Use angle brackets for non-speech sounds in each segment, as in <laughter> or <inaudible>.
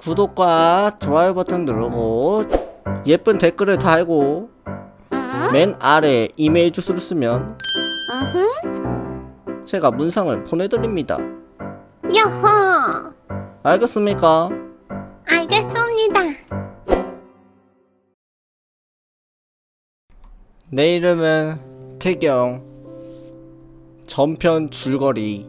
구독과 좋아요 버튼 누르고 예쁜 댓글을 달고 응? 맨 아래 이메일 주소를 쓰면. 제가 문상을 보내드립니다. 여호. 알겠습니까? 알겠습니다. 내 이름은 태경. 전편 줄거리.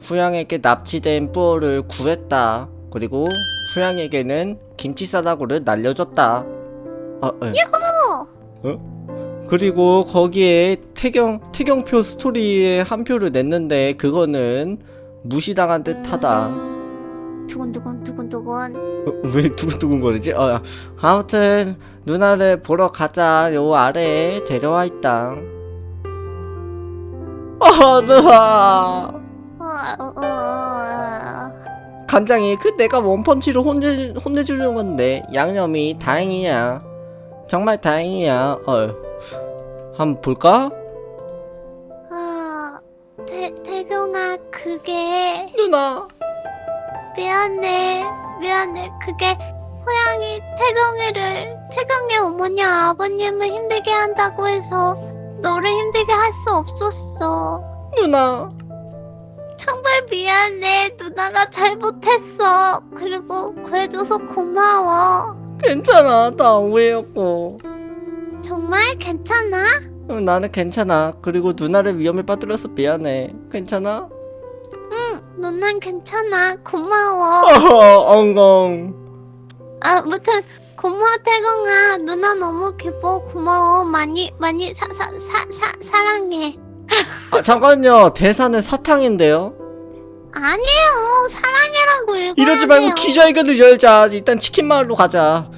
후양에게 납치된 뿌어를 구했다. 그리고 후양에게는 김치 싸다구를 날려줬다. 아, 에. 어? 그리고 거기에 태경 태경표 스토리에 한 표를 냈는데 그거는 무시당한 듯하다. 두근두근 두근두근. 어, 왜 두근두근거리지? 어, 아무튼 누나를 보러 가자. 요 아래에 데려와 있다. 아 누나 어, 어, 어. 간장이 그 내가 원펀치로 혼내 혼내주는 건데 양념이 다행이야. 정말 다행이야. 어, 한번 볼까? 아, 태, 태경아, 그게, 누나. 미안해. 미안해. 그게, 호양이 태경이를, 태경이 어머니 아버님을 힘들게 한다고 해서, 너를 힘들게 할 수 없었어. 누나. 정말 미안해. 누나가 잘못했어. 그리고 구해줘서 고마워. 괜찮아. 나 오해였고. 정말 괜찮아? 응, 나는 괜찮아. 그리고 누나를 위험에 빠뜨려서 미안해. 괜찮아? 응, 누난 괜찮아. 고마워. <laughs> 엉엉. 아 무튼 고마워 태경아. 누나 너무 기뻐. 고마워. 많이 많이 사 사 사 사 사랑해. 아, 잠깐요. 대사는 사탕인데요. 아니에요. 사랑해라고 읽어야 이러지 말고 돼요. 기자회견을 열자. 일단 치킨 마을로 가자.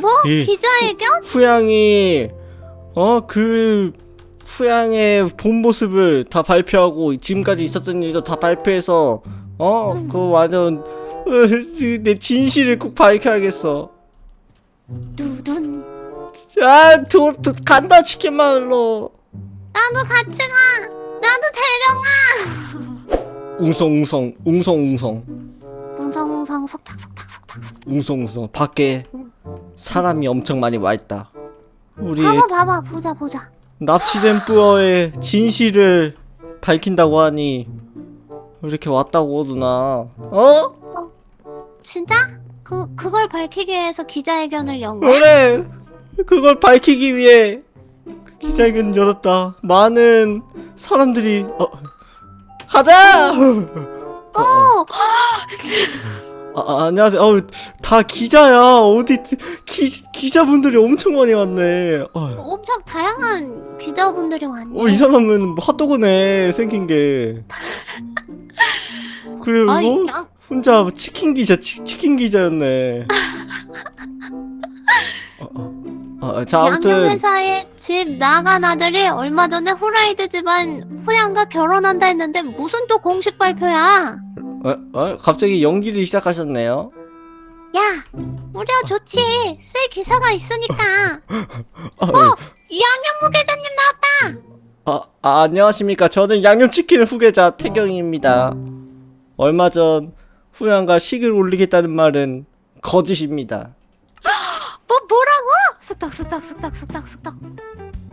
뭐? 이- 기자회견? 후양이 어 그 후양의 본 모습을 다 발표하고 지금까지 있었던 일도 다 발표해서 어 음. 그 완전 어, 내 진실을 꼭 밝혀야겠어. 두둔. 아, 도, 도, 간다 치킨 마을로. 나도 같이 가. 나도 데려가. 웅성웅성, 웅성웅성, 웅성웅성 속닥 속닥 속닥 속닥. 웅성웅성. 밖에 사람이 엄청 많이 와 있다. 우리 봐봐 봐봐 보자 보자. 납치된 뿌어의 진실을 밝힌다고 하니 이렇게 왔다고 누나. 어? 진짜? 그 그걸 밝히기 위해서 기자회견을 연 거야? 그래. 그걸 밝히기 위해 기자회견 열었다. 많은 사람들이 어 가자. 어. 아, 아, 안녕하세요. 어우, 다 기자야. 어디 기 기자분들이 엄청 많이 왔네. 어, 엄청 다양한 기자분들이 왔네. 어, 이 사람은 뭐 핫도그네 생긴 게. 그리고 아이, 양, 혼자 치킨 기자 치, 치킨 기자였네. <laughs> 어, 어. 어, 자 아무튼 양념회사에 집 나간 아들이 얼마 전에 후라이드 집안 후양과 결혼한다 했는데 무슨 또 공식 발표야? 어, 어, 갑자기 연기를 시작하셨네요. 야, 우려 좋지. 쓸 기사가 있으니까. <laughs> 아, 양념 후계자님 나왔다. 아, 아, 안녕하십니까. 저는 양념치킨 후계자 태경입니다. 얼마 전 후양과 식을 올리겠다는 말은 거짓입니다. 쑥덕 쑥덕 쑥덕 쑥덕 쑥덕.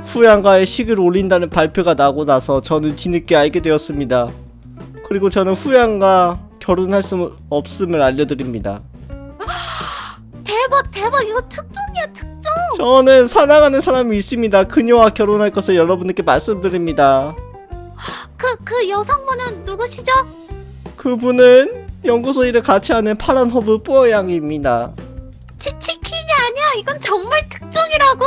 후양과의 식을 올린다는 발표가 나고 나서 저는 뒤늦게 알게 되었습니다. 그리고 저는 후양과 결혼할 수 없음을 알려드립니다. <gasps> 대박 대박 이거 특종이야 특종. 저는 사랑하는 사람이 있습니다. 그녀와 결혼할 것을 여러분들께 말씀드립니다. <gasps> 그 그 여성분은 누구시죠? 그분은 연구소 일을 같이 하는 파란 허브 뿌어양입니다. 치 치킨 이. 이건 정말 특종이라고.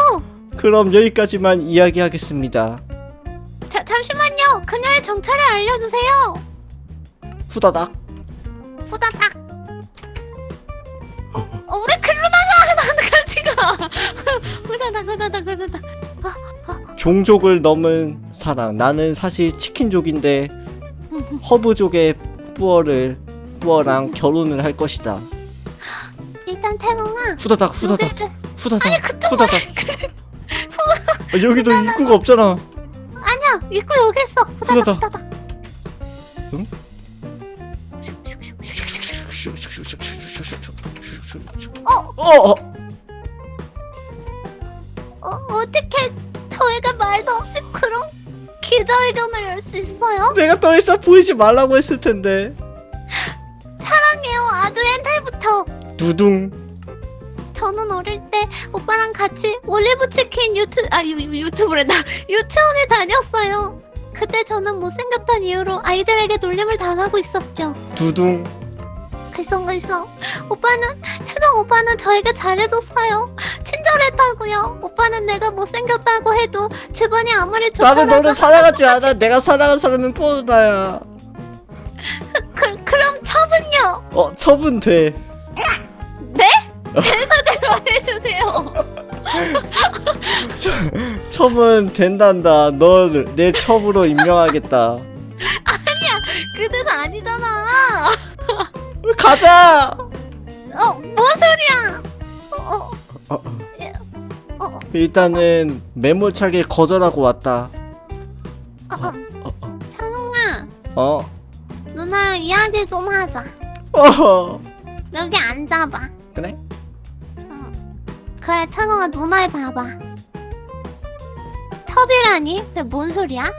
그럼 여기까지만 이야기하겠습니다. 자 잠시만요. 그녀의 정체를 알려주세요. 후다닥. 후다닥. 어, 우리 글로 나가. <laughs> 나는 같이 가. 후다닥 후다닥 후다닥. 종족을 넘은 사랑. 나는 사실 치킨족인데 허브족의 뿌어를 뿌어랑 결혼을 할 것이다. 일단 태공아. 후다닥 후다닥 여기를 후다닥 아니 그쪽 후다닥. 아, 여기도 입구가 없잖아. 아니야 입구 여기 있어. 후다닥 후다닥. 후다닥. 응? 어? 어? 어? 어, 어떻게 저희가 말도 없이 그런 기자회견을 열 수 있어요? 내가 더 이상 보이지 말라고 했을 텐데 사랑해요. 아주 옛날부터. 두둥 저는 어릴 때 오빠랑 같이 올리브 치킨 유튜 아 유, 유튜브래다 <laughs> 유치원에 다녔어요. 그때 저는 못생겼던 이유로 아이들에게 놀림을 당하고 있었죠. 두둥 글썽글썽. 오빠는 태경 오빠는 저에게 잘해줬어요. 친절했다고요. 오빠는 내가 못생겼다고 해도 주변이 아무리 나는 좋더라도 너를 사랑하지 않아 내가 사랑한 사람은 뿌어나야 그, 그럼 처분요. 어 처분 돼 네? 대사대로 해주세요. <laughs> 처분 된단다 널 내 첩으로 임명하겠다 그 대사 아니잖아. 가자 어, 뭔 소리야? 어, 어, 어, 어. 어, 어, 일단은 매몰차게 거절하고 왔다 어, 어. 어, 어. 상웅아, 어? 누나랑 이야기 좀 하자. 어 여기 앉아봐. 그래? 응. 그래, 태경아 누나를 봐봐. 첩이라니? 그게 뭔 소리야? <laughs>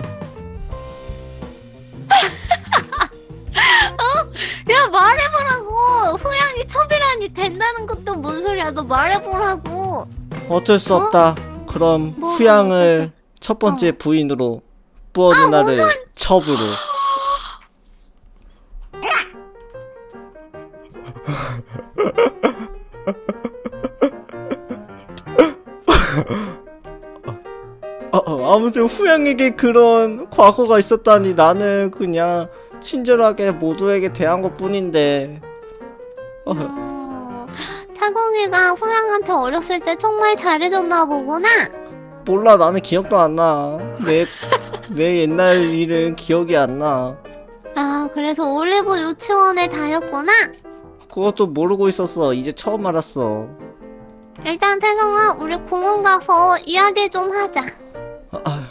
어? 야 말해보라고. 후양이 첩이라니 된다는 것도 뭔 소리야? 너 말해보라고. 어쩔 수 어? 없다 그럼 뭐가 후양을 첫 번째 부인으로 뿌어 누나를 첩으로 <laughs> 아무튼 후양에게 그런 과거가 있었다니 나는 그냥 친절하게 모두에게 대한 것 뿐인데 어, 음, 태경이가 후양한테 어렸을 때 정말 잘해줬나 보구나. 몰라 나는 기억도 안 나 내 내 옛날 일은 기억이 안 나 아, 그래서 올리브 유치원에 다녔구나. 그것도 모르고 있었어 이제 처음 알았어 일단 태경아, 우리 공원 가서 이야기 좀 하자. 아,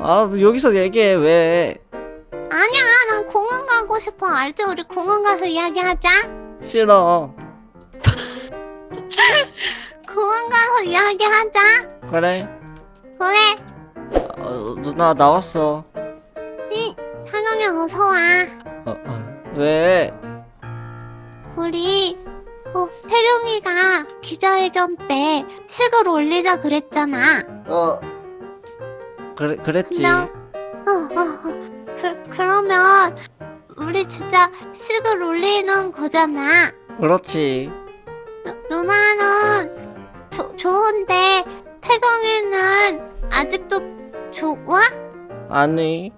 아 여기서 얘기해 왜 아니야, 난 공원 가고 싶어. 알지? 우리 공원 가서 이야기하자. 싫어 <laughs> 공원 가서 이야기하자. 그래 그래. 어, 누나 나왔어 응. 태경이 어서 와. 어, 어, 왜 우리 어, 태경이가 기자회견 때 식을 올리자 그랬잖아. 어, 그래 그랬지 그럼 어, 어, 어. 그, 그러면 우리 진짜 식을 올리는 거잖아. 그렇지 누, 누나는 조, 좋은데 태경이는 아직도 좋아? 아니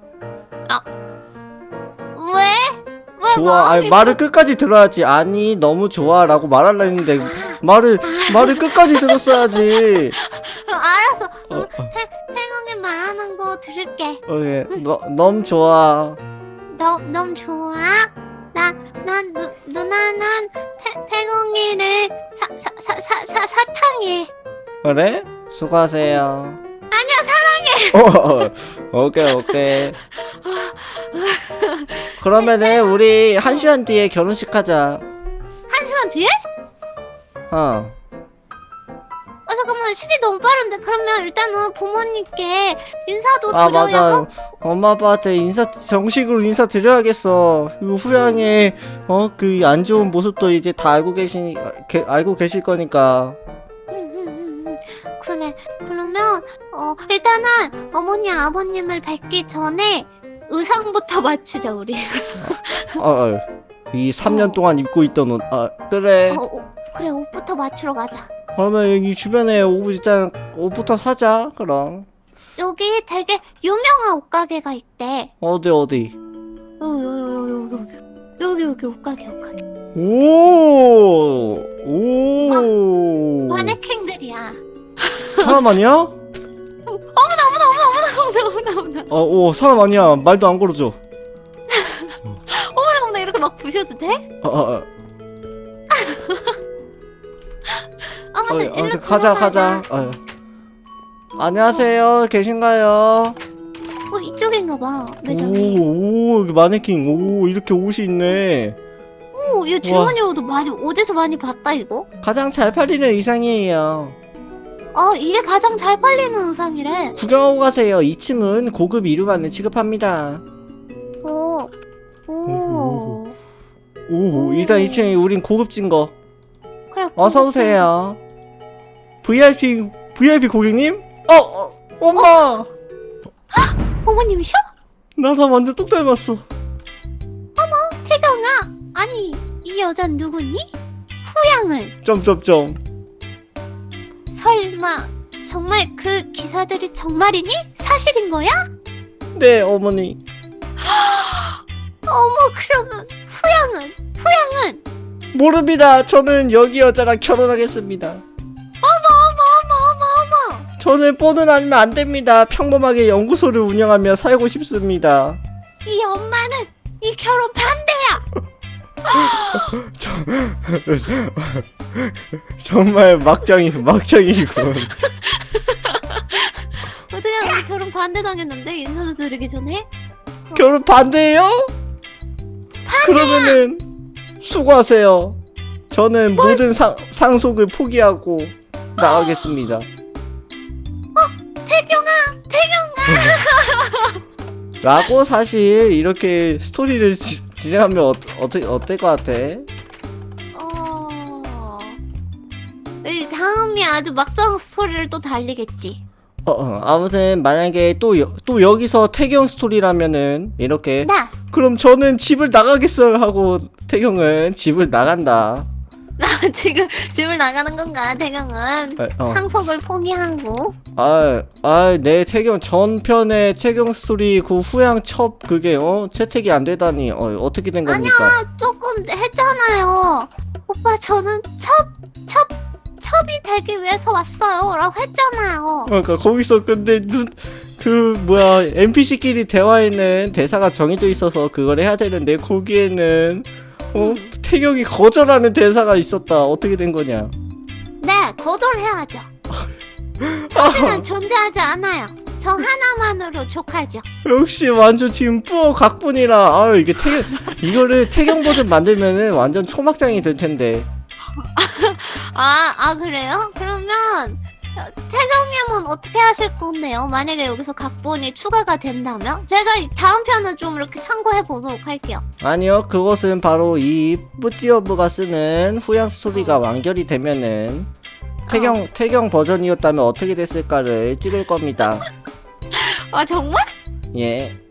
왜? 왜 좋아 아니 마음이 말을 끝까지 들어야지 아니 너무 좋아라고 말하려 했는데 말을 말을 끝까지 들었어야지 어, <laughs> 알았어. 어, 어. 태, 거 들을게. 오케이 너 너무 좋아 너, 너무 좋아? 나, 난 누, 누나는 태, 태경이를 사, 사, 사, 사, 사, 사탕해. 그래 수고하세요 아니야, 사랑해. 어, 어, 오케이 오케이 그러면은 우리 한 시간 뒤에 결혼식 하자 한 시간 뒤에? 어 어, 잠깐만, 시기 너무 빠른데. 그러면 일단은 부모님께 인사도 아 드려야 맞아 하고. 엄마 아빠한테 인사 정식으로 인사 드려야겠어 이거 후양의 어그 안 좋은 모습도 이제 다 알고 계시 게, 알고 계실 거니까 응, 응, 응, 응. 그래. 그러면, 어, 일단은 어머니, 아버님을 뵙기 전에 의상부터 맞추자, 우리. 어, 어. 이 3년 어. 동안 입고 있던 옷 아, 그래 어, 어, 그래, 옷부터 맞추러 가자. 그러면 여기 주변에 옷 일단 옷부터 사자 그럼 여기 되게 유명한 옷가게가 있대. 어디 어디 여기, 여기, 여기, 여기, 여기, 여기 옷가게, 옷가게. 오오 마네킹들이야. 사람 아니야? <laughs> 어머나, 어머나, 어머나, 어머나, 어머나. 어, 오 사람 아니야 말도 안 걸어줘 <laughs> 어머나, 어머나, 이렇게 막 부셔도 돼? 어, 어, 어. 어, 어머나, 어, 일로 가자 들어가자. 가자 어. 안녕하세요 계신가요? 어, 이쪽인가 봐, 매장이. 오, 오 여기 마네킹 오 이렇게 옷이 있네 오, 어, 이 주머니도 많이 어디서 많이 봤다 이거? 가장 잘 팔리는 의상이에요. 어, 이게 가장 잘 팔리는 의상이래. 구경하고 가세요. 2층은 고급 이루만을 취급합니다. 오, 오, 오, 오. 일단 2층에 우린 고급진 거. 그래. 어서 고급진 오세요. VIP VIP 고객님? 어, 어 엄마. 어머님이셔? 나랑 완전 똑 닮았어. 태경아, 아니 이 여잔 누구니? 후양은 점점점. 설마 정말 그 기사들이 정말이니? 사실인 거야? 네, 어머니. <gasps> 어머 그러면 후양은 후양은 모릅니다. 저는 여기 여자랑 결혼하겠습니다. 저는 뽀는 아니면 안 됩니다. 평범하게 연구소를 운영하며 살고 싶습니다. 이 엄마는 이 결혼 반대야. <laughs> 정말 막장이 막장이군. <laughs> 어떻게 우리 결혼 반대 당했는데 인사도 드리기 전에? 결혼 반대예요? 그러면은 수고하세요. 저는 모든 상, 상속을 포기하고 나가겠습니다. 라고 사실 이렇게 스토리를 지, 진행하면 어, 어때 어떨 것 같아? 어. 이 다음이 아주 막장 스토리를 또 달리겠지. 어, 어, 아무튼 만약에 또, 여, 또 여기서 태경 스토리라면은 이렇게 나 그럼 저는 집을 나가겠어요 하고 태경은 집을 나간다. 나 <laughs> 지금 집을 나가는 건가 태경은 아, 어. 상속을 포기하고 아, 아, 내 태경 전편의 태경 스토리 그 후양 첩 그게 어 채택이 안 되다니 어 어떻게 된 겁니까? 아니야 조금 했잖아요. 오빠 저는 첩첩 첩이 되기 위해서 왔어요라고 했잖아요. 그러니까 거기서 근데 눈 그 뭐야 NPC끼리 대화에는 대사가 정해져 있어서 그걸 해야 되는데 거기에는 어 음. 태경이 거절하는 대사가 있었다 어떻게 된 거냐? 네 거절해야죠. <laughs> 첩이는 존재하지 않아요. 저 하나만으로 족하죠. 역시 완전 지금 뿌어 각본이라 아 이게 태경 이거를 태경 버전 만들면은 완전 초막장이 될 텐데 <laughs> 아, 아 그래요? 그러면 어, 태경님은 어떻게 하실 건데요? 만약에 여기서 각본이 추가가 된다면 제가 다음 편은 좀 이렇게 참고해 보도록 할게요. 아니요 그것은 바로 이 뿌띠어브가 쓰는 후양 스토리가 완결이 되면은 태경 태경 버전이었다면 어떻게 됐을까를 찍을 겁니다 아 정말? 예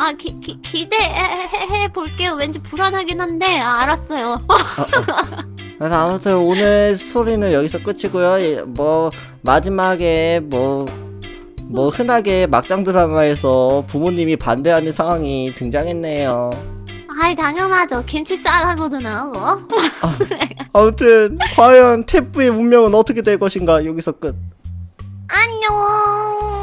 아 기, 기, 기대해 볼게요. 왠지 불안하긴 한데 아, 알았어요. <laughs> 그래서 아무튼 오늘 스토리는 여기서 끝이고요. 예, 뭐 마지막에 뭐뭐 흔하게 막장 드라마에서 부모님이 반대하는 상황이 등장했네요. 아이 당연하죠. 김치 쌀하고도 나오고. 아무튼 과연 태프의 운명은 어떻게 될 것인가 여기서 끝. 안녕.